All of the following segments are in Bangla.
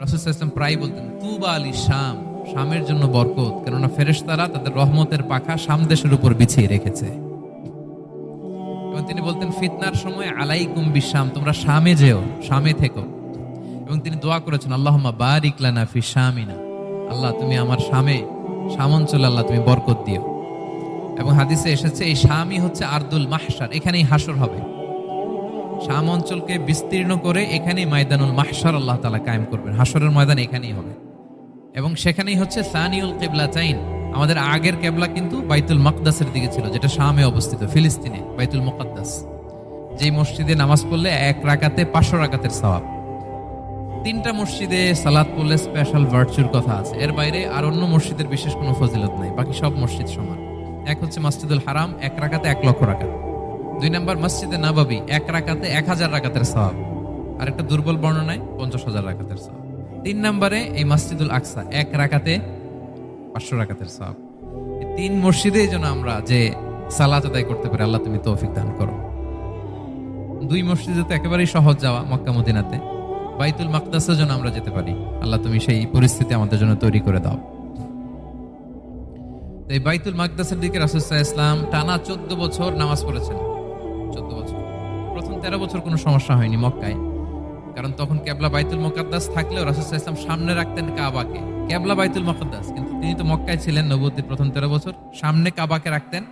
রাসুল প্রায় বলতেন, তুবা আলী শাম, শামের জন্য বরকত, কেননা ফেরেশতারা তাদের রহমতের পাখা শাম দেশের উপর বিছিয়ে রেখেছে। এবং তিনি বলতেন, ফিতনার সময় আলাইকুম বিশাম, তোমরা শামে যেও, শামে থেকো। এবং তিনি দোয়া করেছেন আল্লাহমা বারিক লানা ফি শামিনা, আল্লাহ তুমি আমার শামে, শাম আল্লাহ তুমি বরকত দিও। এবং হাদিসে এসেছে, এই শামই হচ্ছে আর্দুল মাহসার এখানেই হাসর হবে। শাম অঞ্চলকে বিস্তীর্ণ করে এখানেই ময়দানুল মাহসার আল্লাহ তালা কায়েম করবেন। হাসরের ময়দান এখানেই হবে। এবং সেখানেই হচ্ছে সানিউল কেবলা চাইন আমাদের আগের কেবলা কিন্তু বাইতুল মকদাসের দিকে ছিল, যেটা শামে অবস্থিত, ফিলিস্তিনে, বাইতুল মুকদ্দাস। যেই মসজিদে নামাজ পড়লে এক রাকাতে পাঁচশো রাকাতের সওয়াব। তিনটা মসজিদে সালাত পড়লে স্পেশাল ভার্চুর কথা আছে। এর বাইরে আর অন্য মসজিদের বিশেষ কোনো ফজিলত নাই, বাকি সব মসজিদ সমান। এক হচ্ছে মসজিদুল হারাম, এক রাকাতে এক লক্ষ রাকাত। দুই নাম্বার মসজিদে নাবাবি এক রাকাতে এক হাজার রাকাতের সওয়াব। আর একটা দুর্বল বর্ণনায় পঞ্চাশ হাজার রাকাতের সওয়াব। তিন নম্বরে এই মসজিদুল আকসা, এক রাকাতে পাঁচশো রাকাতের এই তিন মসজিদে যেন আমরা যে সালাত আদায় করতে পারি, আল্লাহ তুমি তৌফিক দান করো। দুই মসজিদে তো একেবারেই সহজ যাওয়া, মক্কা মদিনাতে। বাইতুল মাকদাসের জন্য আমরা যেতে পারি, আল্লাহ তুমি সেই পরিস্থিতি আমাদের জন্য তৈরি করে দাও। এই বাইতুল মাকদাসের দিকে রাসুসাহ ইসলাম টানা চোদ্দ বছর নামাজ পড়েছেন। চোদ্দ বছর। প্রথম তেরো বছর কোনো সমস্যা হয়নি মক্কায়। কারণ তখন কেবলা বাইতুল মোকাদ্দাস থাকলেও রাসুসাহ ইসলাম সামনে রাখতেন কাবাকে। কেবলা বাইতুল মোকাদ্দাস, কিন্তু তিনি তো মক্কায় ছিলেন নবুদ্দির প্রথম তেরো বছর। সামনে কাবাকে রাখতেন,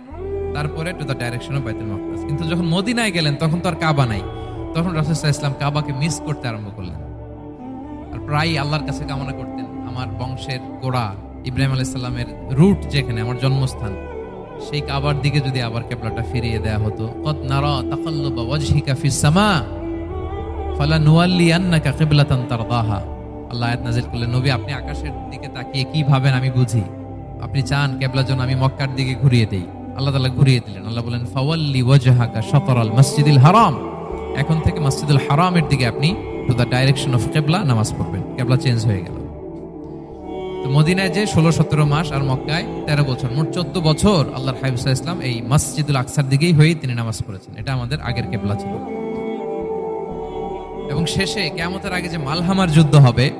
তারপরে টু দ্য ডাইরেকশন অফ বাইতুল মোকাদ্দাস। কিন্তু যখন মদিনায় গেলেন, তখন তো আর কাবা নাই। তখন রাসুসাহ ইসলাম কাবাকে মিস করতে আরম্ভ করলেন। আর প্রায় আল্লাহর কাছে কামনা করতেন, আমার বংশের গোড়া ইব্রাহিম আলাইসাল্লামের রুট যেখানে, আমার জন্মস্থান। সেই কাবার দিকে যদি আবার কেবলাটা ফিরিয়ে দেয়া হতো কত নারা তাকাল্লুবা সামা, ফালা কিবলাতান তারদাহা। আল্লাহ আয়াত নাজিল করলেন, নবী, আপনি আকাশের দিকে তাকিয়ে কি ভাবেন আমি বুঝি। আপনি চান কেবলার জন্য আমি মক্কার দিকে ঘুরিয়ে দেই। আল্লাহ তাআলা ঘুরিয়ে দিলেন। আল্লাহ বলেন, ফাওয়াল্লি ওয়াজহাকা শাতরাল মসজিদিল হারাম। এখন থেকে মসজিদুল হারামের দিকে আপনি টু দ্য ডাইরেকশন অফ কেবলা নামাজ পড়বেন। কেবলা চেঞ্জ হয়ে গেল। মদিনায় যে ষোলো, সতেরো মাস আর মক্কায় তেরো বছর, মোট চোদ্দ বছর আল্লাহর হাইবুসা ইসলাম এই মসজিদুল আকসার দিকেই হয়েই তিনি নামাজ পড়েছেন। এটা আমাদের আগের কেবলা ছিল। এবং শেষে কেমতের আগে যে মালহামার যুদ্ধ হবে,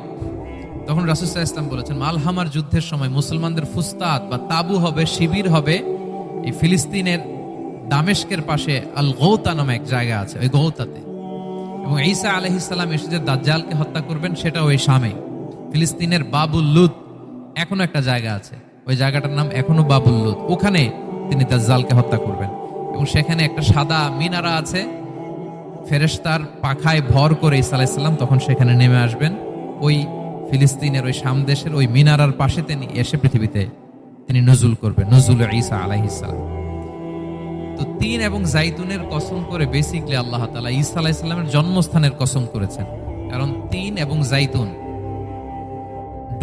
তখন রাসুসাহ ইসলাম বলেছেন, মালহামার যুদ্ধের সময় মুসলমানদের ফুস্তাদ বা তাবু হবে, শিবির হবে, এই ফিলিস্তিনের দামেস্কের পাশে আল গৌতা নামে এক জায়গা আছে, ওই গৌতাতে। এবং ঈসা আলহিসাল্লাম এসে যে দাজ্জালকে হত্যা করবেন সেটা ওই শামে। ফিলিস্তিনের বাবুল লুত এখনও একটা জায়গা আছে। ওই জায়গাটার নাম এখনও বাবুল ওখানে তিনি তার জালকে হত্যা করবেন। এবং সেখানে একটা সাদা মিনারা আছে। ফেরেশতার পাখায় ভর করে ঈসা আলাইসাল্লাম তখন সেখানে নেমে আসবেন। ওই ফিলিস্তিনের ওই সামদেশের ওই মিনারার পাশে তিনি এসে পৃথিবীতে তিনি নজুল করবেন, নজুল ঈসা আলাইহিসাল্লাম তো তিন এবং জাইতুনের কসম করে বেসিকলি আল্লাহ তালা ঈসা আলাইসাল্লামের জন্মস্থানের কসম করেছেন। কারণ তিন এবং জাইতুন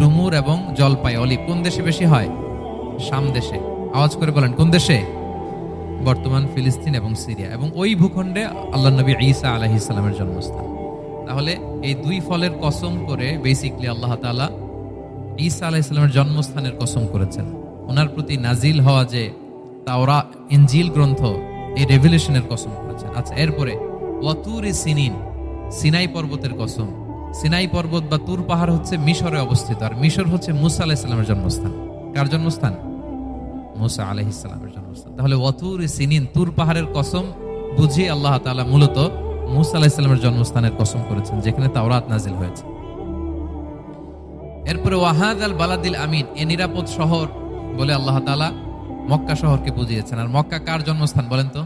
ডুমুর এবং জলপাই, অলিভ, কোন দেশে বেশি হয়? শাম দেশে। আওয়াজ করে বলেন, কোন দেশে? বর্তমান ফিলিস্তিন এবং সিরিয়া। এবং ওই ভূখণ্ডে আল্লাহ নবী ঈসা আলাহি ইসলামের জন্মস্থান। তাহলে এই দুই ফলের কসম করে বেসিকলি আল্লাহ তালা ঈসা আলাহ ইসলামের জন্মস্থানের কসম করেছেন। ওনার প্রতি নাজিল হওয়া যে তাওরা, ইনজিল গ্রন্থ, এই রেভলিউশনের কসম করেছেন। আচ্ছা এরপরে ওয়াতুর সিনিন সিনাই পর্বতের কসম। সিনাই পর্বত বা তুর পাহাড় হচ্ছে মিশরে অবস্থিত, আর মিশর হচ্ছে মুসা আলাহ ইসলামের জন্মস্থান। কার জন্মস্থান? মুসা আলহ ইসলামের জন্মস্থান। তাহলে ওয়াতুর সিনিন, তুর পাহাড়ের কসম বুঝিয়ে আল্লাহ তাআলা মূলত মুসা আলাহ ইসলামের জন্মস্থানের কসম করেছেন, যেখানে তাওরাত নাজিল হয়েছে। এরপরে ওয়াহাদ আল বালাদিল আমিন, এ নিরাপদ শহর বলে আল্লাহ তাআলা মক্কা শহরকে বুঝিয়েছেন। আর মক্কা কার জন্মস্থান বলেন তো?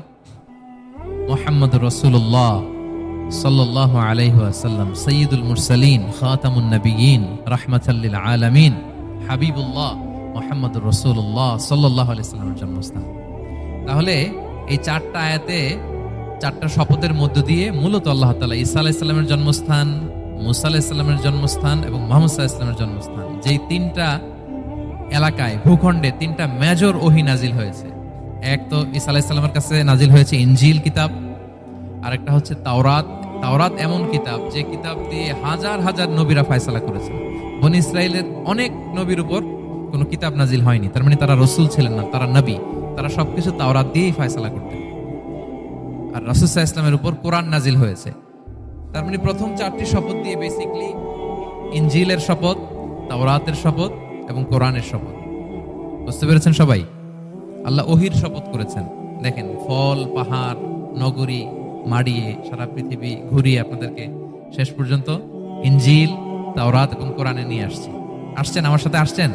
মোহাম্মদ রসুল্লাহ আলামিন, হাবিবুল্লাহ জন্মস্থান। তাহলে এই চারটা আয়াতে, চারটা শপথের মধ্য দিয়ে মূলত আল্লাহ তালা ঈসা আলাইসাল্লামের জন্মস্থান, মুসা আলাইসাল্লামের জন্মস্থান এবং মোহাম্মদ জন্মস্থান। যেই তিনটা এলাকায়, ভূখণ্ডে তিনটা মেজর ওহি নাজিল হয়েছে। এক তো ঈসা আলাইসাল্লামের কাছে নাজিল হয়েছে ইনজিল কিতাব আরেকটা হচ্ছে তাওরাত। তাওরাত এমন কিতাব যে কিতাব দিয়ে হাজার হাজার নবীরা ফায়সালা করেছে। বন ইসরায়েলের অনেক নবীর উপর কোনো কিতাব নাজিল হয়নি। তার মানে তারা রসুল ছিলেন না, তারা নবী। তারা সবকিছু তাওরাত দিয়েই ফায়সালা করতেন। আর রাসুসাহ ইসলামের উপর কোরআন নাজিল হয়েছে। তার মানে প্রথম চারটি শপথ দিয়ে বেসিকলি ইঞ্জিলের শপথ, তাওরাতের শপথ এবং কোরআনের শপথ। বুঝতে পেরেছেন সবাই? আল্লাহ ওহির শপথ করেছেন। দেখেন, ফল, পাহাড়, নগরী মাড়িয়ে সারা পৃথিবী ঘুরিয়ে আপনাদেরকে শেষ পর্যন্ত ইঞ্জিল তাওরাত এবং কোরআনে নিয়ে আসছি। আসছেন? আমার সাথে আসছেন?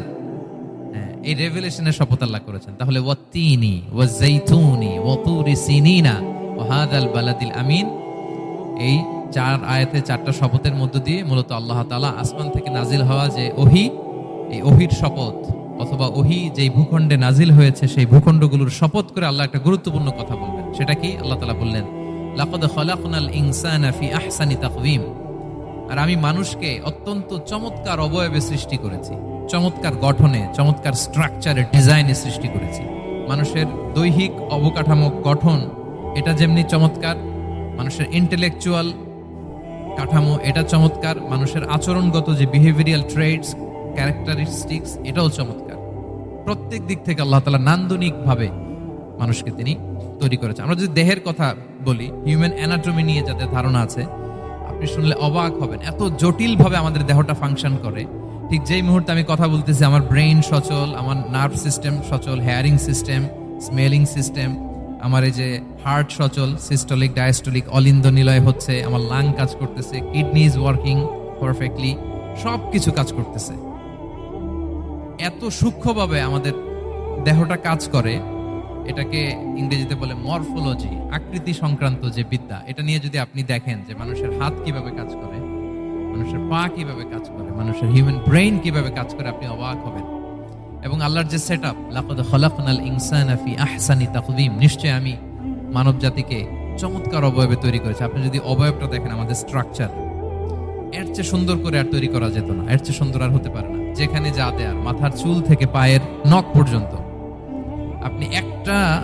হ্যাঁ, এই রেভেলেশনের শপথ আল্লাহ করেছেন। তাহলে ওয়াত্তিনি ওয়াজাইতুনি ওয়াতুরি সিনিনা ওয়াহাদাল বালাদিল আমিন। এই চার আয়াতে চারটা শপথের মধ্য দিয়ে মূলত আল্লাহ তাআলা আসমান থেকে নাজিল হওয়া যে ওহি এই ওহির শপথ অথবা ওহি যেই ভূখণ্ডে নাজিল হয়েছে সেই ভূখণ্ডগুলোর শপথ করে আল্লাহ একটা গুরুত্বপূর্ণ কথা বলবেন। সেটা কি? আল্লাহ তাআলা বললেন লাকাদ খালাকনাল ইনসানা ফি আহসানি তাকওয়িম আর আমি মানুষকে অত্যন্ত চমৎকার অবয়বে সৃষ্টি করেছি, চমৎকার গঠনে, চমৎকার স্ট্রাকচারে ডিজাইনে সৃষ্টি করেছি। মানুষের দৈহিক অবকাঠামো গঠন এটা যেমনি চমৎকার, মানুষের ইন্টেলেকচুয়াল কাঠামো এটা চমৎকার, মানুষের আচরণগত যে বিহেভিয়ারিয়াল ট্রেডস ক্যারেক্টারিস্টিক্স এটাও চমৎকার। প্রত্যেক দিক থেকে আল্লাহ তালা নান্দনিক ভাবে মানুষকে তিনি তৈরি করেছেন আমরা যদি দেহের কথা বলি হিউম্যান অ্যানাটমি নিয়ে যাদের ধারণা আছে, আপনি শুনলে অবাক হবেন। এত জটিলভাবে আমাদের দেহটা ফাংশন করে। ঠিক যেই মুহূর্তে আমি কথা বলতেছি, আমার ব্রেইন সচল, আমার নার্ভ সিস্টেম সচল হেয়ারিং সিস্টেম স্মেলিং সিস্টেম আমার এই যে হার্ট সচল সিস্টোলিক ডায়াস্টোলিক অলিন্দ নিলয় হচ্ছে, আমার লাং কাজ করতেছে কিডনি ইজ ওয়ার্কিং পারফেক্টলি সব কিছু কাজ করতেছে। এত সূক্ষ্মভাবে আমাদের দেহটা কাজ করে এটাকে ইংরেজিতে বলে মরফোলজি, আকৃতি সংক্রান্ত যে বিদ্যা, এটা নিয়ে যদি আপনি দেখেন যে মানুষের হাত কীভাবে কাজ করে, মানুষের পা কীভাবে কাজ করে, মানুষের হিউম্যান ব্রেইন কীভাবে কাজ করে, আপনি অবাক হবেন। এবং আল্লাহর যে সেট আপ লাকদ খলাকনাল ইনসানা ফি আহসানি তাকদীম নিশ্চয় আমি মানব জাতিকে চমৎকার অবয়বে তৈরি করেছি। আপনি যদি অবয়বটা দেখেন, আমাদের স্ট্রাকচার এর চেয়ে সুন্দর করে আর তৈরি করা যেত না, এর চেয়ে সুন্দর আর হতে পারে না। যেখানে যা দেয়ার, মাথার চুল থেকে পায়ের নখ পর্যন্ত আপনি একটা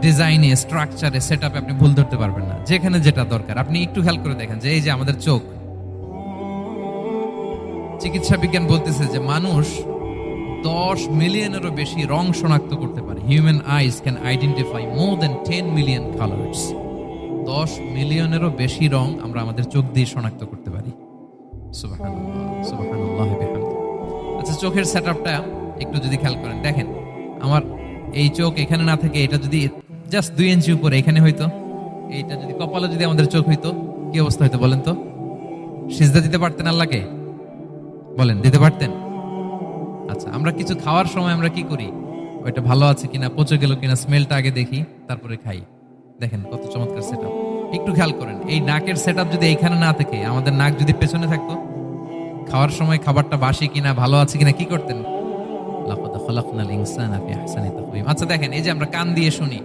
ডিজাইনে স্ট্রাকচারে সেট আপে আপনি ভুল ধরতে পারবেন না। যেখানে যেটা দরকার। আপনি একটু খেয়াল করে দেখেন যে এই যে আমাদের চোখ। চিকিৎসা বিজ্ঞান বলতেছে যে মানুষ দশ মিলিয়নেরও বেশি রং শনাক্ত করতে পারে। Human eyes can identify more than ten million colours দশ মিলিয়নেরও বেশি রং আমরা আমাদের চোখ দিয়ে শনাক্ত করতে পারি। আচ্ছা চোখের সেট একটু যদি খেয়াল করেন। দেখেন, আমার এই চোখ এখানে না থেকে, এটা যদি জাস্ট দুই ইঞ্চি উপরে, এখানে হইতো। এইটা যদি কপালে যদি আমাদের চোখ হইতো, কি অবস্থা হইতো বলেন তো? সিজদা দিতে পারতেন আল্লাহকে? বলেন, দিতে পারতেন? আচ্ছা আমরা কিছু খাওয়ার সময় আমরা কি করি? ওইটা ভালো আছে কিনা, পচে গেল কিনা স্মেলটা আগে দেখি, তারপরে খাই। দেখেন কত চমৎকার সেট আপ একটু খেয়াল করেন, এই নাকের সেট যদি এইখানে না থাকে, আমাদের নাক যদি পেছনে থাকতো, খাওয়ার সময় খাবারটা বাসি কিনা, ভালো আছে কিনা, কি করতেন? আচ্ছা দেখেন, এই যে আমরা কান দিয়ে শুনি,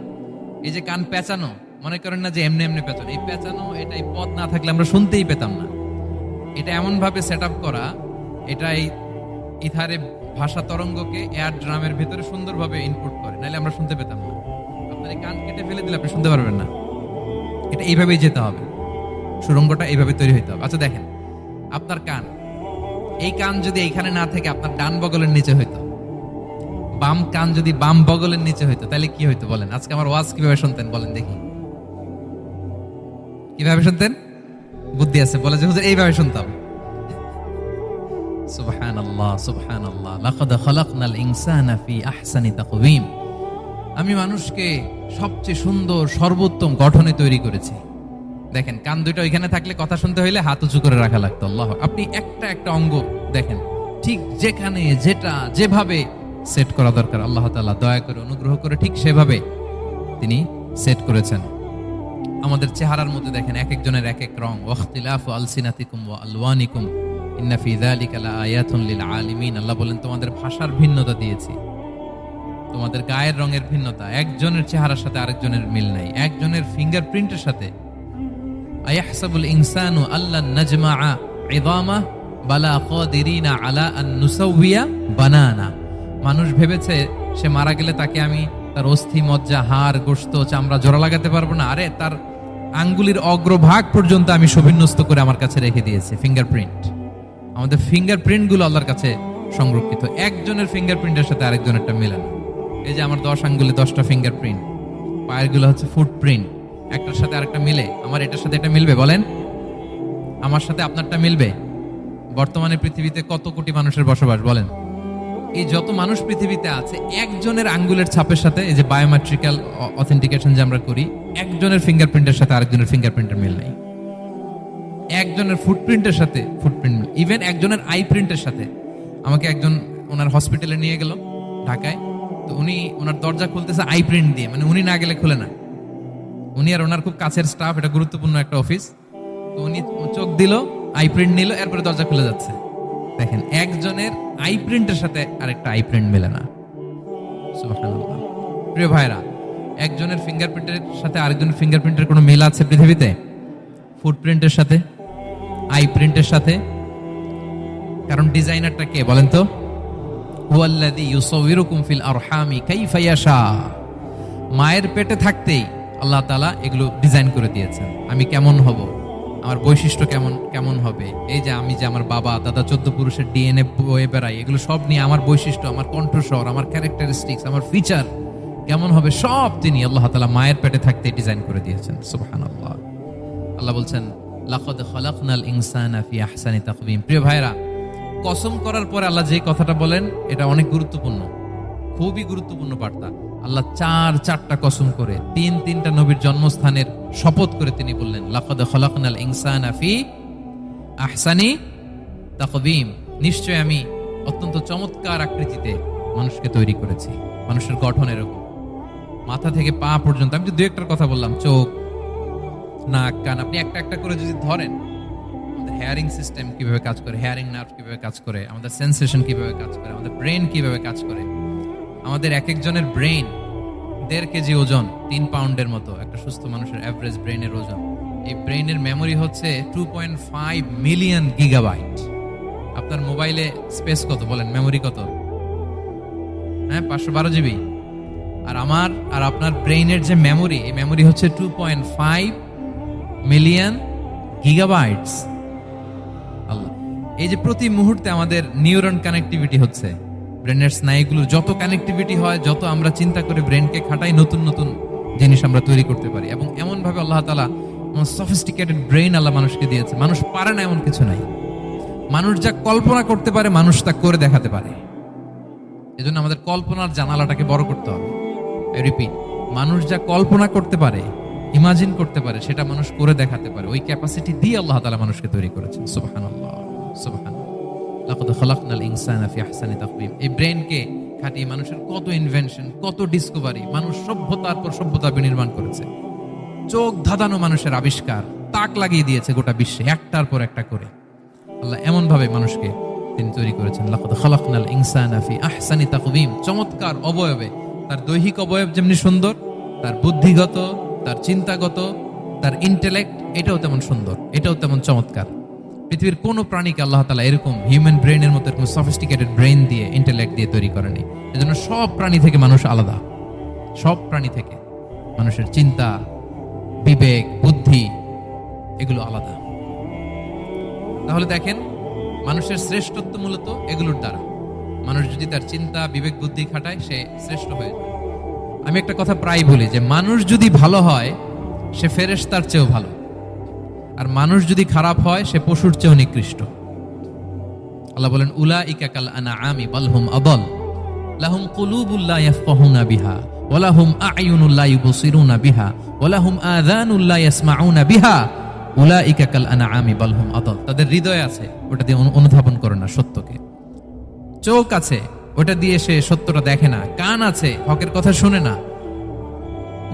এই যে কান পেঁচানো, মনে করেন না যে এমনি এমনি পেঁচানো, এই পেঁচানো, এটা এই পথ না থাকলে আমরা শুনতেই পেতাম না। এটা এমন ভাবে সেট করা, এটা এই ইথারে ভাষা তরঙ্গকে এয়ার ড্রামের ভিতরে সুন্দরভাবে ইনপুট করে, নাহলে আমরা শুনতে পেতাম না। আপনার এই কান কেটে ফেলে দিলে আপনি শুনতে পারবেন না। এটা এইভাবেই যেতে হবে। সুরঙ্গটা এইভাবে তৈরি হইতে হবে। আচ্ছা দেখেন, আপনার কান, এই কান যদি এইখানে না থেকে, আপনার ডান বগলের নিচে হইতো বাম কান যদি বাম বগলের নিচে হইতো, তাহলে কি হইতো বলেন? আজকে আমার ওয়াজ কীভাবে শুনতেন বলেন দেখি। কীভাবে শুনতেন? বুদ্ধি আছে, বলে যে, হুজুর, এইভাবে শুনতাম। সুবহানাল্লাহ সুবহানাল্লাহ। লাকাদ খালাকনাল ইনসানা ফি আহসানি তাকওয়িম। আমি মানুষকে সবচেয়ে সুন্দর, সর্বোত্তম গঠনে তৈরি করেছি। দেখেন, কান দুটো ওইখানে থাকলে কথা শুনতে হইলে হাত উঁচু করে রাখা লাগতো, আল্লাহ আপনি একটা একটা অঙ্গ দেখেন, ঠিক যেখানে, যেটা, যেভাবে সেট করা দরকার। আল্লাহ তাআলা দয়া করে অনুগ্রহ করে ঠিক সেভাবে তিনি সেট করেছেন। আমাদের চেহারার মধ্যে দেখেন এক একজনের এক এক রং। ওয়াখতিলাফু আলসিনাতিকুম ওয়া আলওয়ানিকুম। আলিমিন। আল্লাহ বলেন, তোমাদের ভাষার ভিন্নতা দিয়েছি। তোমাদের গায়ের রঙের ভিন্নতা। একজনের চেহারার সাথে আরেকজনের মিল নাই। একজনের ফিঙ্গারপ্রিন্টের সাথে। আয়াহসাবুল ইনসানু আল্লাহ নাজমাআ ইদামা বালা কাদিরিনা আলা আন নুসাউবিয়া বানানা। মানুষ ভেবেছে সে মারা গেলে তাকে আমি তার অস্থি, মজ্জা, হাড়, গোশত, চামড়া, জোড়া লাগাতে পারব না। আরে, তার আঙ্গুলির অগ্রভাগ পর্যন্ত আমি সবিন্যস্ত করে আমার কাছে রেখে দিয়েছি ফিঙ্গারপ্রিন্ট আমাদের ফিঙ্গারপ্রিন্টগুলো আল্লাহর কাছে সংরক্ষিত। একজনের ফিঙ্গারপ্রিন্টের সাথে আরেকজনেরটা মেলে না। এই যে আমার দশ আঙ্গুলে দশটা ফিঙ্গারপ্রিন্ট পায়েরগুলো হচ্ছে ফুটপ্রিন্ট একটার সাথে আরেকটা মিলে, আমার এটার সাথে এটা মিলবে, বলেন? আমার সাথে আপনারটা মিলবে? বর্তমানে পৃথিবীতে কত কোটি মানুষের বসবাস, বলেন? এই যত মানুষ পৃথিবীতে আছে, একজনের আঙ্গুলের ছাপের সাথে এই যে বায়োমেট্রিক্যাল অথেন্টিকেশন যে আমরা করি, একজনের ফিঙ্গারপ্রিন্টের সাথে আরেকজনের ফিঙ্গারপ্রিন্টের মিল নেই। একজনের ফুটপ্রিন্টের সাথে ফুটপ্রিন্ট ইভেন একজনের আই প্রিন্টের সাথে। আমাকে একজন ওনার হসপিটালে নিয়ে গেল, ঢাকায়। তো উনি, ওনার দরজা খুলতেছে আই প্রিন্ট দিয়ে মানে উনি না গেলে খুলে না। উনি আর ওনার খুব কাছের স্টাফ এটা গুরুত্বপূর্ণ একটা অফিস তো উনি চোখ দিল আই প্রিন্ট নিল, এরপরে দরজা খুলে যাচ্ছে। দেখেন, একজনের আই প্রিন্টের সাথে আরেকটা আই প্রিন্ট মেলে না। প্রিয় ভাইরা, একজনের ফিঙ্গারপ্রিন্টের সাথে আরেকজনের ফিঙ্গারপ্রিন্টের কোনো মিল আছে পৃথিবীতে? ফুটপ্রিন্টের সাথে? আই প্রিন্টের সাথে? কারণ ডিজাইনারটা কে বলেন তো? হুয়াল্লাযী ইউসাউবিরুকুম ফিল আরহামি কাইফা ইয়াশা। মায়ের পেটে থাকতেই আল্লাহ তাআলা এগুলো ডিজাইন করে দিয়েছেন। আমি কেমন হব? আমার বৈশিষ্ট্য কেমন কেমন হবে? এই যে আমি যে আমার বাবা, দাদা চোদ্দ পুরুষের ডিএনএ বয়ে বেড়াই এগুলো সব নিয়ে আমার বৈশিষ্ট্য, আমার কণ্ঠস্বর, আমার ক্যারেক্টারিস্টিক্স আমার ফিচার কেমন হবে? সব তিনি আল্লাহ তালা মায়ের পেটে থাকতে ডিজাইন করে দিয়েছেন। সুবহানাল্লাহ। আল্লাহ আল্লাহ বলছেন, লাকাদ খালাকনাল ইনসানা ফি আহসানি তাকওয়িম। প্রিয় ভাইরা কসম করার পরে আল্লাহ যে কথাটা বলেন, এটা অনেক গুরুত্বপূর্ণ, খুবই গুরুত্বপূর্ণ বার্তা। আল্লাহ চার চারটা কসম করে, তিন তিনটা নবীর জন্মস্থানের শপথ করে তিনি বললেন ইনসানা ফি আহসানি তাকওয়িম নিশ্চয় আমি অত্যন্ত চমৎকার আকৃতিতে মানুষকে তৈরি করেছি, মানুষের গঠন এরকম। মাথা থেকে পা পর্যন্ত, আমি তো দু একটার কথা বললাম, চোখ, নাক, কান, আপনি একটা একটা করে যদি ধরেন, আমাদের হেয়ারিং সিস্টেম কীভাবে কাজ করে হেয়ারিং নার্ভ কীভাবে কাজ করে, আমাদের সেন্সেশন কীভাবে কাজ করে, আমাদের ব্রেন কীভাবে কাজ করে আমাদের এক একজনের ব্রেন দেড় কেজি ওজন, তিন পাউন্ডের মতো, একটা সুস্থ মানুষের অ্যাভারেজ ব্রেনের ওজন। এই ব্রেনের মেমোরি হচ্ছে two point five million gigabyte আপনার মোবাইলে স্পেস কত, বলেন মেমোরি কত? হ্যাঁ পাঁচশো বারো জিবি আর আমার আর আপনার ব্রেইনের যে মেমোরি এই মেমোরি হচ্ছে two point five million gigabytes Allah. এই যে প্রতি মুহূর্তে আমাদের নিউরন কানেক্টিভিটি হচ্ছে ব্রেনের স্নায়ুগুলো যত কানেক্টিভিটি হয়, যত আমরা চিন্তা করে ব্রেনকে খাটাই, নতুন নতুন জিনিস আমরা তৈরি করতে পারি। এবং এমনভাবে আল্লাহ তালা সফিস্টিকেটেড ব্রেইন আল্লাহ মানুষকে দিয়েছে। মানুষ পারে না এমন কিছু নাই। মানুষ যা কল্পনা করতে পারে, মানুষ তা করে দেখাতে পারে। এজন্য আমাদের কল্পনার জানালাটাকে বড় করতে হবে। রিপিট মানুষ যা কল্পনা করতে পারে ইমাজিন করতে পারে, সেটা মানুষ করে দেখাতে পারে। ওই ক্যাপাসিটি দিয়ে আল্লাহ তাআলা মানুষকে তৈরি করেছেন। সুবহান লাকাদ খালাকনাল ইনসানা ফি আহসানি তাকওয়িম এই ব্রেনকে খাটিয়ে মানুষের কত ইনভেনশন কত ডিসকভারি মানুষ সভ্যতার পর সভ্যতা বিনির্মাণ করেছে। চোখ ধাঁধানো মানুষের আবিষ্কার, তাক লাগিয়ে দিয়েছে গোটা বিশ্বে, একটার পর একটা করে। আল্লাহ এমন ভাবে মানুষকে তিনি তৈরি করেছেন। লাকাদ খালাকনাল ইনসানা ফি আহসানি তাকওয়িম চমৎকার অবয়বে। তার দৈহিক অবয়ব যেমনি সুন্দর, তার বুদ্ধিগত, তার চিন্তাগত, তার ইন্টেলেক্ট এটাও তেমন সুন্দর, এটাও তেমন চমৎকার। পৃথিবীর কোন প্রাণীকে আল্লাহ তালা এরকম হিউম্যান ব্রেনের মতো এরকম সফিস্টিকেটেড ব্রেন দিয়ে ইন্টেলেক্ট দিয়ে তৈরি করেনি। এজন্য সব প্রাণী থেকে মানুষ আলাদা। সব প্রাণী থেকে মানুষের চিন্তা, বিবেক, বুদ্ধি, এগুলো আলাদা। তাহলে দেখেন, মানুষের শ্রেষ্ঠত্ব মূলত এগুলোর দ্বারা। মানুষ যদি তার চিন্তা, বিবেক, বুদ্ধি খাটায়, সে শ্রেষ্ঠ হয়ে যায় আমি একটা কথা প্রায় বলি যে, মানুষ যদি ভালো হয়, সে ফেরেশতার চেয়েও ভালো। আর মানুষ যদি খারাপ হয়, সে পশুর চেয়েও নিকৃষ্ট। আল্লাহ বলেন উলা ইকাকাল আনা আমি বালহুম আদল। লাহুম কুলুবুল্লাহ ইয়াফকাহুনা বিহা ওয়ালাহুম আ'য়ুনুল্লাহ ইউবসিরুনা বিহা ওয়ালাহুম আযানুল্লাহ ইয়াসমাউনা বিহা। উলা ইকাকাল আনা আমি বালহুম আদল। তাদের হৃদয় আছে, ওটা দিয়ে অনুধাবন করে না সত্যকে। চোখ আছে, ওটা দিয়ে সে সত্যটা দেখে না। কান আছে, হকের কথা শুনে না।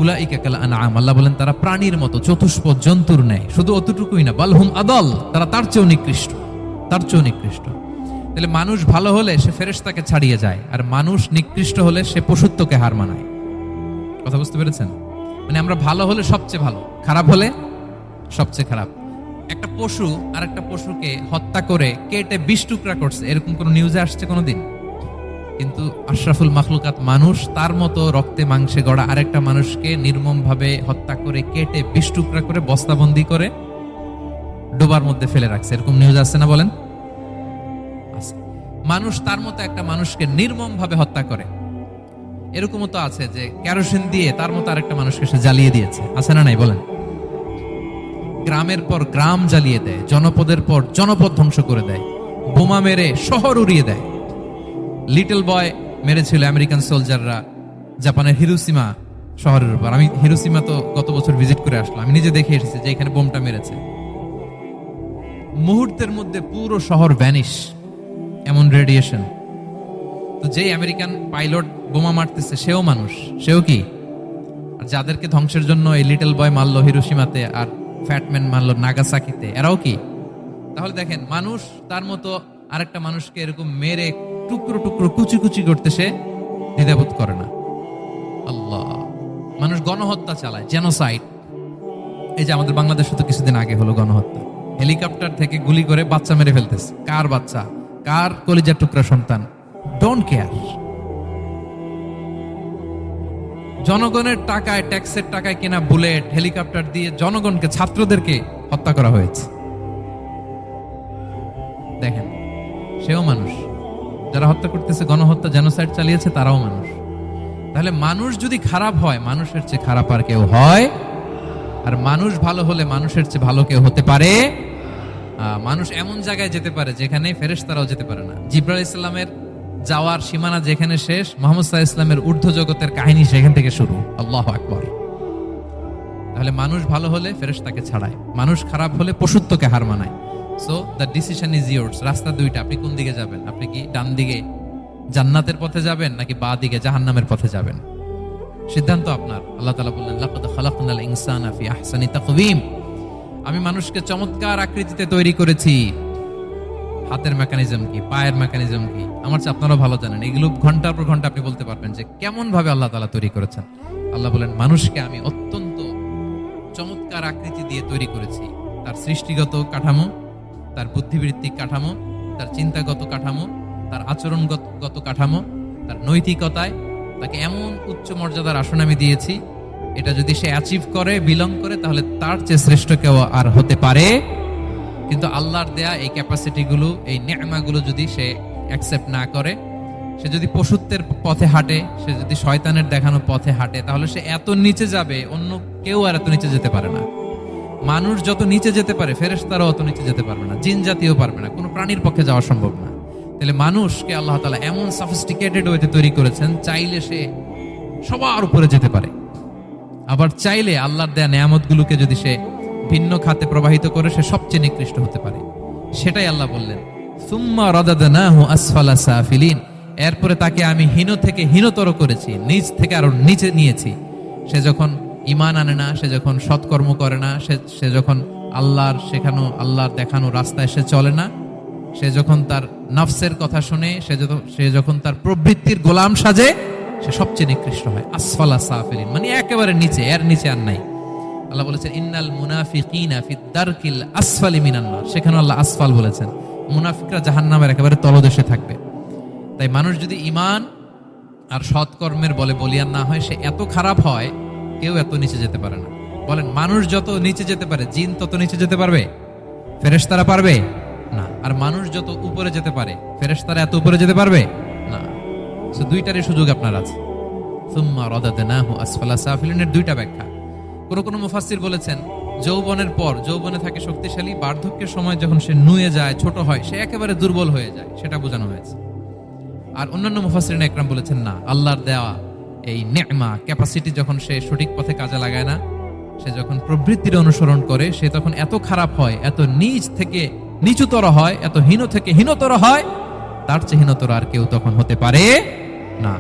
উলাইকা কাল আনআম, আল্লাহ বলেন, তারা প্রাণীর মতো চতুষ্পদ জন্তুর নেয় শুধু অতটুকুই না বালহুম আদল, তারা তার চেয়েও নিকৃষ্ট, তার চেয়েও নিকৃষ্ট। তাহলে মানুষ ভালো হলে সে ফেরেশতাকে ছাড়িয়ে যায়, আর মানুষ নিকৃষ্ট হলে সে পশুত্বকে হার মানায়। কথা বুঝতে পেরেছেন? মানে আমরা ভালো হলে সবচেয়ে ভালো, খারাপ হলে সবচেয়ে খারাপ। একটা পশু আর একটা পশুকে হত্যা করে কেটে বিষ টুকরা করছে, এরকম কোন নিউজে আসছে কোনোদিন? কিন্তু আশরাফুল মাখলুকাত মানুষ, তার মতো রক্তে মাংসে গড়া আরেকটা মানুষকে নির্মম ভাবে হত্যা করে, কেটে বিষ টুকরা করে বস্তাবন্দি করে ডোবার মধ্যে ফেলে রাখছে। এরকম নিউজ আছে না বলেন? মানুষ তার মতো একটা মানুষকে নির্মম ভাবে হত্যা করে। এরকমও তো আছে যে কেরোসিন দিয়ে তার মতো আরেকটা মানুষকে সে জ্বালিয়ে দিয়েছে। আছে না নাই বলেন? গ্রামের পর গ্রাম জ্বালিয়ে দেয়, জনপদের পর জনপদ ধ্বংস করে দেয়, বোমা মেরে শহর উড়িয়ে দেয়। লিটল বয় মেরেছিল আমেরিকান সোলজাররা জাপানের হিরোসীমা শহরের উপর। আমি হিরোসীমা তো গত বছর ভিজিট করে আসলাম। আমি নিজে দেখে এসেছি যে এখানে বোমটা মেরেছে। মুহূর্তের মধ্যে পুরো শহর ভ্যানিশ এমন রেডিয়েশন তো যেই আমেরিকান পাইলট বোমা মারতেছে, সেও মানুষ। সেও কি? আর যাদেরকে ধ্বংসের জন্য এই লিটল বয় মারলো হিরোসীমাতে আর ফ্যাটম্যান মারলো নাগাসাকিতে, এরাও কি? তাহলে দেখেন, মানুষ তার মতো আরেকটা মানুষকে এরকম মেরে টুকরো টুকরো কুচি কুচি করতে সে দ্বিধাবোধ করে না। আল্লাহ। মানুষ গণহত্যা চালায় জেনোসাইড এই যে আমাদের বাংলাদেশে তো কিছুদিন আগে হলো গণহত্যা। হেলিকপ্টার থেকে গুলি করে বাচ্চা মেরে ফেলতেছে। কার বাচ্চা? কার কলিজার টুকরা সন্তান? ডোন্ট কেয়ার জনগণের টাকায়, ট্যাক্সের টাকায় কেনা বুলেট, হেলিকপ্টার দিয়ে জনগণকে, ছাত্রদেরকে হত্যা করা হয়েছে। দেখেন, সেও মানুষ। যারা হত্যা করতেছে, গণহত্যা জেনোসাইড চালিয়েছে, তারাও মানুষ। তাহলে মানুষ যদি খারাপ হয়, মানুষের চেয়ে খারাপ আর কেউ হয়? আর মানুষ ভালো হলে মানুষের চেয়ে ভালো কেউ হতে পারে? মানুষ এমন জায়গায় যেতে পারে যেখানে ফেরেশতারাও যেতে পারে না। জিব্রাইল ইসলামের যাওয়ার সীমানা যেখানে শেষ, মোহাম্মদ সাহা ইসলামের ঊর্ধ্ব জগতের কাহিনী সেখান থেকে শুরু। আল্লাহ আকবর। তাহলে মানুষ ভালো হলে ফেরেশতাকে ছাড়ায়। মানুষ খারাপ হলে পশুত্বকে হার মানায়। So the decision is yours রাস্তা দুইটা, আপনি কোন দিকে যাবেন? আপনি কি ডান দিকে জান্নাতের পথে যাবেন, নাকি বা দিকে জাহান্নামের পথে যাবেন? সিদ্ধান্ত আপনার। আল্লাহ তাআলা বললেন, লাকাদ খালাকনাল ইনসানা ফি আহসানি আমি মানুষকে চমৎকার আকৃতিতে তৈরি করেছি। হাতের মেকানিজম কি, পায়ের মেকানিজম কি? আমার চেয়ে আপনারাও ভালো জানেন। এগুলো ঘণ্টার পর ঘণ্টা আপনি বলতে পারবেন যে কেমন ভাবে আল্লাহ তাআলা তৈরি করেছেন। আল্লাহ বলেন, মানুষকে আমি অত্যন্ত চমৎকার আকৃতি দিয়ে তৈরি করেছি। তার সৃষ্টিগত কাঠামো তার বুদ্ধিবৃত্তিক কাঠামো, তার চিন্তাগত কাঠামো, তার আচরণগত কাঠামো, তার নৈতিকতায় তাকে এমন উচ্চ মর্যাদার আসন আমি দিয়েছি, এটা যদি সে অ্যাচিভ করে বিলং করে, তাহলে তার চেয়ে শ্রেষ্ঠ কেউ আর হতে পারে। কিন্তু আল্লাহর দেয়া এই ক্যাপাসিটিগুলো এই নেমাগুলো যদি সে অ্যাকসেপ্ট না করে, সে যদি পশুত্বের পথে হাঁটে, সে যদি শয়তানের দেখানো পথে হাঁটে, তাহলে সে এত নিচে যাবে, অন্য কেউ আর এত নিচে যেতে পারে না। মানুষ যত নিচে যেতে পারে, ফেরেশতারাও অত নিচে যেতে পারবে না, জিন জাতীয় পারবে না, কোনো প্রাণীর পক্ষে যাওয়া সম্ভব না। তাহলে মানুষকে আল্লাহ তালা এমন সফিস্টিকেটেড ওয়েতে তৈরি করেছেন, চাইলে সে সবার উপরে যেতে পারে। আবার চাইলে আল্লাহর দেয়া নেয়ামতগুলোকে যদি সে ভিন্ন খাতে প্রবাহিত করে, সে সবচেয়ে নিকৃষ্ট হতে পারে। সেটাই আল্লাহ বললেন, সুম্মা রাদাদনাহু আসফালা সাফিলিন। এরপরে তাকে আমি হীন থেকে হীনতর করেছি নিচ থেকে আরও নিচে নিয়েছি। সে যখন ইমান আনে না, সে যখন সৎকর্ম করে না, সে সে যখন আল্লাহর শেখানো, আল্লাহর দেখানো রাস্তায় সে চলে না, সে যখন তার নফসের কথা শুনে, সে সে যখন তার প্রবৃত্তির গোলাম সাজে, সে সবচেয়ে নিকৃষ্ট হয়। আসফালা সাফিলিন মানে একেবারে নিচে, এর নিচে আর নাই। আল্লাহ বলেছেন, ইন্নাল মুনাফিকিনা ফি দারকিল আসফালি মিনান নার। সেখানে আল্লাহ আসফাল বলেছেন। মুনাফিকরা জাহান্নামের একেবারে তলদেশে থাকবে। তাই মানুষ যদি ইমান আর সৎকর্মের বলে বলিয়ান না হয়, সে এত খারাপ হয় কেউ এত নিচে যেতে পারে না। বলেন, মানুষ যত নিচে যেতে পারে, জিন তত নিচে যেতে পারবে? ফেরেশতারা পারবে? না। আর মানুষ যত উপরে যেতে পারে, ফেরেশতারা এত উপরে যেতে পারবে? না। So দুইটারই সুযোগ আপনার আছে। সুম্মা রাদাদনাহু আসফালা সাফিলিনের দুইটা ব্যাখ্যা। কোন কোন মুফাসসির বলেছেন, যৌবনের পর, যৌবনে থাকে শক্তিশালী, বার্ধক্যের সময় যখন সে নুয়ে যায়, ছোট হয়, সে একেবারে দুর্বল হয়ে যায়, সেটা বোঝানো হয়েছে। আর অন্যান্য মুফাসসিরিন একরাম বলেছেন, না, আল্লাহর দেওয়া এই নেমা ক্যাপাসিটি যখন সে সঠিক পথে কাজে লাগায় না, সে যখন প্রবৃত্তির অনুসরণ করে, সে তখন এত খারাপ হয়, এত নিচ থেকে নিচুতর হয়, এত হীন থেকে হীনতর হয়, তার চেয়ে হীনতর আর কেউ তখন হতে পারে না।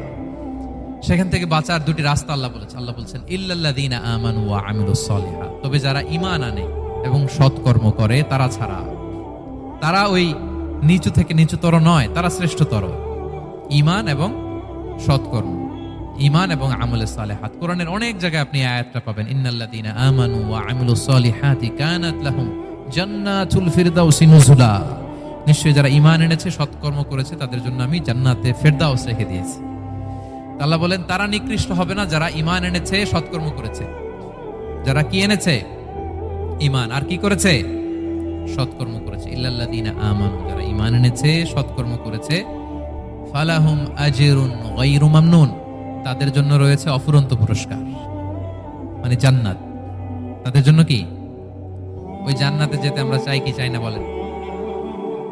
সেখান থেকে বাঁচার দুটি রাস্তা আল্লাহ বলেছে। আল্লাহ বলছেন আমানু ওয়া তবে যারা ঈমান আনে এবং সৎকর্ম করে, তারা ছাড়া, তারা ওই নিচু থেকে নিচুতর নয়, তারা শ্রেষ্ঠতর। ঈমান এবং সৎকর্ম। ঈমান এবং আমলে সালেহাত। কোরআনের অনেক জায়গায় আপনি আয়াতটা পাবেন, ইন্নাল্লাযীনা আমানু ওয়া আমিলুস সলিহাতি কানাত লাহুম জান্নাতুল ফিরদাউসি নুজুলা। নিশ্চয়ই যারা ইমান এনেছে, সৎকর্ম করেছে, তাদের জন্য আমি জান্নাতে ফেরদাউস রেখে দিয়েছি। আল্লাহ বলেন, তারা নিকৃষ্ট হবে না যারা ইমান এনেছে, সৎকর্ম করেছে। যারা কি এনেছে? ইমান আর কি করেছে? সৎকর্ম করেছে। ইল্লাল্লাযীনা আমানু, যারা ইমান এনেছে, সৎকর্ম করেছে, ফালাহুম আজরুন গায়রু মামনুন। তাদের জন্য রয়েছে অফুরন্ত পুরস্কার। মানে জান্নাত। তাদের জন্য কি? ওই জান্নাতে যেতে আমরা চাই কি, চাই না বলেন।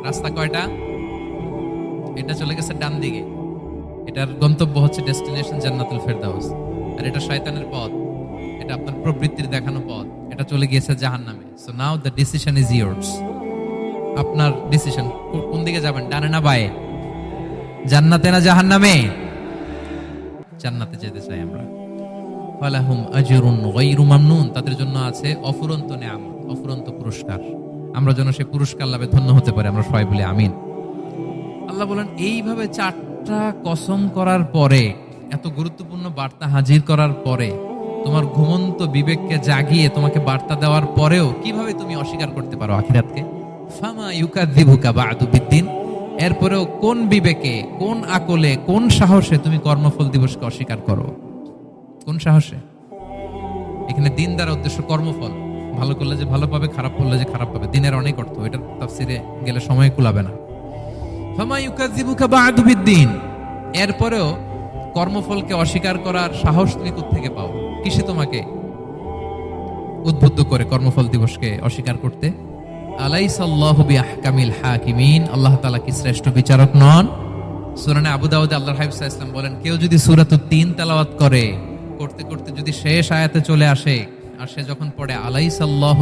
রাস্তা কয়টা? এটা চলে গেছে ডান দিকে। এটার গন্তব্য হচ্ছে ডেস্টিনেশন জান্নাতুল ফেরদাউস। আর এটা শয়তানের পথ। এটা আপনার প্রবৃত্তির দেখানো পথ। এটা চলে গিয়েছে জাহান্নামে। So now the decision is yours আপনার ডিসিশন কোন দিকে যাবেন? ডানে না বায়ে? জান্নাতে না জাহান্নামে? জান্নাতে যেতে চাই আমরা। ফালাহুম আজরুন গায়রু মামনুন, তাদের জন্য আছে অফুরন্ত নিয়ামত, অফুরন্ত পুরস্কার। আমরা যেন সেই পুরস্কার লাভে ধন্য হতে পারি, আমরা সবাই বলি আমিন। আল্লাহ বলেন, এইভাবে চারটা কসম করার পরে, এত গুরুত্বপূর্ণ বার্তা হাজির করার পরে, তোমার ঘুমন্ত বিবেককে জাগিয়ে তোমাকে বার্তা দেওয়ার পরেও কীভাবে তুমি অস্বীকার করতে পারো আখিরাতকে? ফামা ইউকাদ্দিবুকা বাদু বিদ্দিন এরপরেও কোন বিবেকে, কোন আকলে, কোন সাহসে তুমি কর্মফল দিবসকে অস্বীকার করো? কোন সাহসে? এখানে দিন দ্বারা উদ্দেশ্য কর্মফল। ভালো করলে যে ভালো পাবে, খারাপ করলে যে খারাপ পাবে। দিনের অনেক অর্থ, এটার তাফসিরে গেলে সময় কুলাবে না। এরপরেও কর্মফলকে অস্বীকার করার সাহস তুমি থেকে পাও? কিসে তোমাকে উদ্বুদ্ধ করে কর্মফল দিবসকে অস্বীকার করতে? বিআহকামিল হাকিমিন। আল্লাহ তাআলা কি শ্রেষ্ঠ বিচারক নন? সূরানে বলেন, কেউ যদি সূরাতুত তিন তেলাওয়াত করে, করতে করতে যদি শেষ আয়াতে চলে আসে, আর সে যখন পড়ে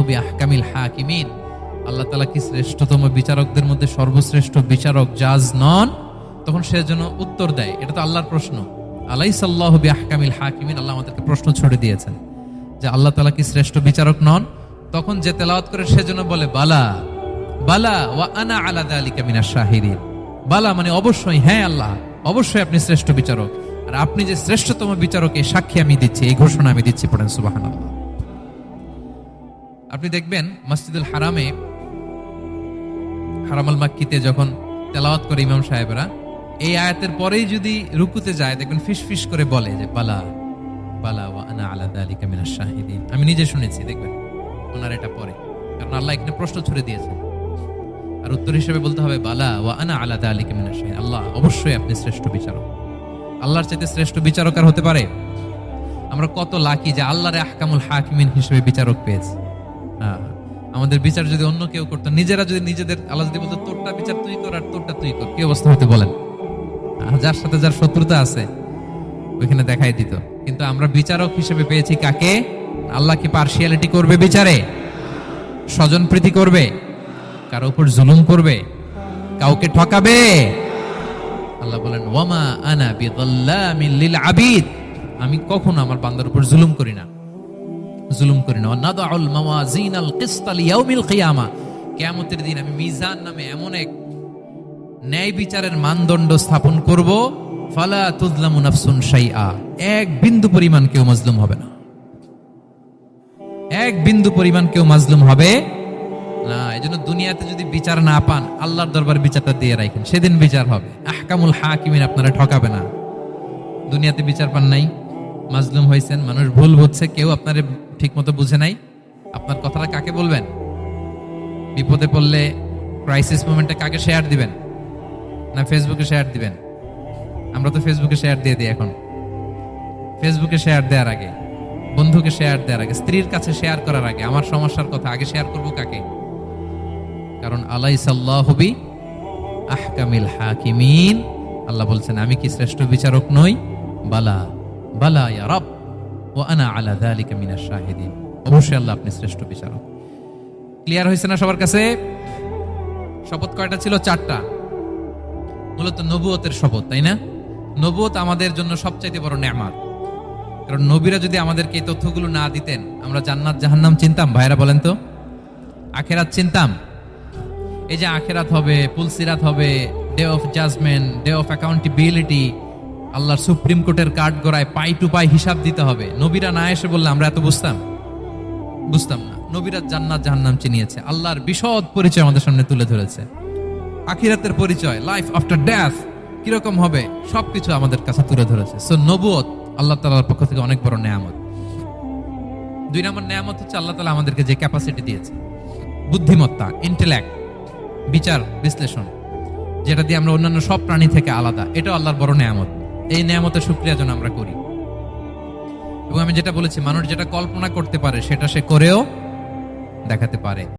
বিআহকামিল হাকিমিন, আল্লাহ তাআলা কি শ্রেষ্ঠতম বিচারকদের মধ্যে সর্বশ্রেষ্ঠ বিচারক জাজ নন? তখন সে যেন উত্তর দেয়। এটা তো আল্লাহর প্রশ্ন। আলাইসাল্লাহু বিআহকামিল হাকিমিন, আল্লাহ আমাদেরকে প্রশ্ন ছড়ে দিয়েছেন যে আল্লাহ তালা কি শ্রেষ্ঠ বিচারক নন? তখন যে তেলাওয়াত করে সেজন্য বলে, বালা বালা ওয়া আনা আলা দালিকা মিনাশ শাহিদিন বালা মানে অবশ্যই হ্যাঁ আল্লাহ, অবশ্যই আপনি শ্রেষ্ঠ বিচারক। আর আপনি যে শ্রেষ্ঠতম বিচারক সাক্ষী আমি দিচ্ছি, এই ঘোষণা আমি দিচ্ছি পড়েন, সুবহানাল্লাহ। আপনি দেখবেন মসজিদুল হারামে, হারামাল মাক্কিতে যখন তেলাওয়াত করে ইমাম সাহেবরা, এই আয়াতের পরেই যদি রুকুতে যায়, দেখবেন ফিস ফিস করে বলে যে, বালা বালা ওয়া আনা আলাদা দালিকা মিনাশ শাহিদিন আমি নিজে শুনেছি, দেখবেন। ওনার এটা পরে। কারণ আল্লাহ এখানে প্রশ্ন ছুড়ে দিয়েছেন। আর উত্তর হিসেবে বলতে হবে বালা ওয়া আনা আলা দালিকা মিনাশ শাহিদিন আল্লাহ অবশ্যই আপনি শ্রেষ্ঠ বিচারক। আল্লাহর চাইতে শ্রেষ্ঠ বিচারক আর হতে পারে? আমরা কত লাকি যে আল্লাহর আহকামুল হাকিমিন হিসেবে বিচারক পেয়েছি। হ্যাঁ, আমাদের বিচার যদি অন্য কেউ করতো নিজেরা যদি নিজেদের আল্লাহ যদি বলতো তোরটা বিচার তুই কর আর তোরটা তুই কর। কি অবস্থা হতে বলেন? আহ, যার সাথে যার শত্রুতা আছে ওইখানে দেখাই দিত। কিন্তু আমরা বিচারক হিসেবে পেয়েছি কাকে? আল্লাহ কি পার্সিয়ালিটি করবে বিচারে, স্বজন প্রীতি করবে, কারও উপর জুলুম করবে, কাউকে ঠকাবে। আল্লাহ বলেন, ওয়ামা আনা লিল আবিদ আমি কখনো আমার বান্দার উপর জুলুম করি না। জুলুম করি না। নাদাউল মাওয়াজিন আল কিসত লিয়াউমিল কিয়ামা। কিয়ামতের দিন আমি মিজান নামে এমন এক ন্যায় বিচারের মানদণ্ড স্থাপন করব, ফালা তুজলামু নাফসুন শাইআ। এক বিন্দু পরিমাণ কেউ মজলুম হবে না। এক বিন্দু পরিমাণ কেউ মাজলুম হবে না। এই জন্য দুনিয়াতে যদি বিচার না পান, আল্লাহর দরবার বিচারটা দিয়ে রাখেন। সেদিন বিচার হবে। আহকামুল হাকিমিন আপনারা ঠকাবে না। দুনিয়াতে বিচার পান নাই, মাজলুম হয়েছেন, মানুষ ভুল বুঝছে, কেউ আপনার ঠিক মতো বুঝে নাই। আপনার কথাটা কাকে বলবেন? বিপদে পড়লে ক্রাইসিস মোমেন্টে কাকে শেয়ার দিবেন? না ফেসবুকে শেয়ার দিবেন? আমরা তো ফেসবুকে শেয়ার দিয়ে দিই এখন। ফেসবুকে শেয়ার দেওয়ার আগে। বন্ধুকে শেয়ার দেওয়ার আগে, স্ত্রীর কাছে শেয়ার করার আগে, আমার সমস্যার কথা আগে শেয়ার করব কাকে? কারণ আলাই সাল্লাহবি আহকামিল হাকিমিন। আল্লাহ বলছেন, আমি কি শ্রেষ্ঠ বিচারক নই? বালা বালা ইয়া ও আনা আলা যালিকা মিনাশ শাহিদিন। অবশ্যই আল্লাহ আপনি শ্রেষ্ঠ বিচারক। ক্লিয়ার হয়েছে না সবার কাছে? শপথ কয়টা ছিল? চারটা। মূলত নবুয়তের শপথ, তাই না? নবুয়ত আমাদের জন্য সবচাইতে বড় নেমাত কারণ নবীরা যদি আমাদেরকে এই তথ্যগুলো না দিতেন, আমরা জান্নাত, জাহান্নাম চিনতাম। ভাইরা বলেন তো? আখেরাত চিনতাম। এই যে আখেরাত হবে, পুলসিরাত হবে day of judgment day of accountability আল্লাহর সুপ্রিম কোর্টের কাঠ গড়ায় পাই টু পাই হিসাব দিতে হবে। নবীরা না এসে বললে আমরা এত বুঝতাম? বুঝতাম না। নবীরা জান্নাত, জাহান্নাম চিনিয়েছে। আল্লাহর বিশদ পরিচয় আমাদের সামনে তুলে ধরেছে। আখিরাতের পরিচয় লাইফ আফটার ডেথ কীরকম হবে? সবকিছু আমাদের কাছে তুলে ধরেছে। সো নবুয়ত আল্লাহ তালার পক্ষ থেকে অনেক বড় নেয়ামত। দুই নম্বর নেয়ামত হচ্ছে আল্লাহ তালা আমাদেরকে যে ক্যাপাসিটি দিয়েছে। বুদ্ধিমত্তা ইন্টেলেক্ট বিচার, বিশ্লেষণ, যেটা দিয়ে আমরা অন্যান্য সব প্রাণী থেকে আলাদা, এটাও আল্লাহর বড় নেয়ামত। এই নেয়ামতের সুক্রিয়া যেন আমরা করি। এবং আমি যেটা বলেছি, মানুষ যেটা কল্পনা করতে পারে, সেটা সে করেও দেখাতে পারে।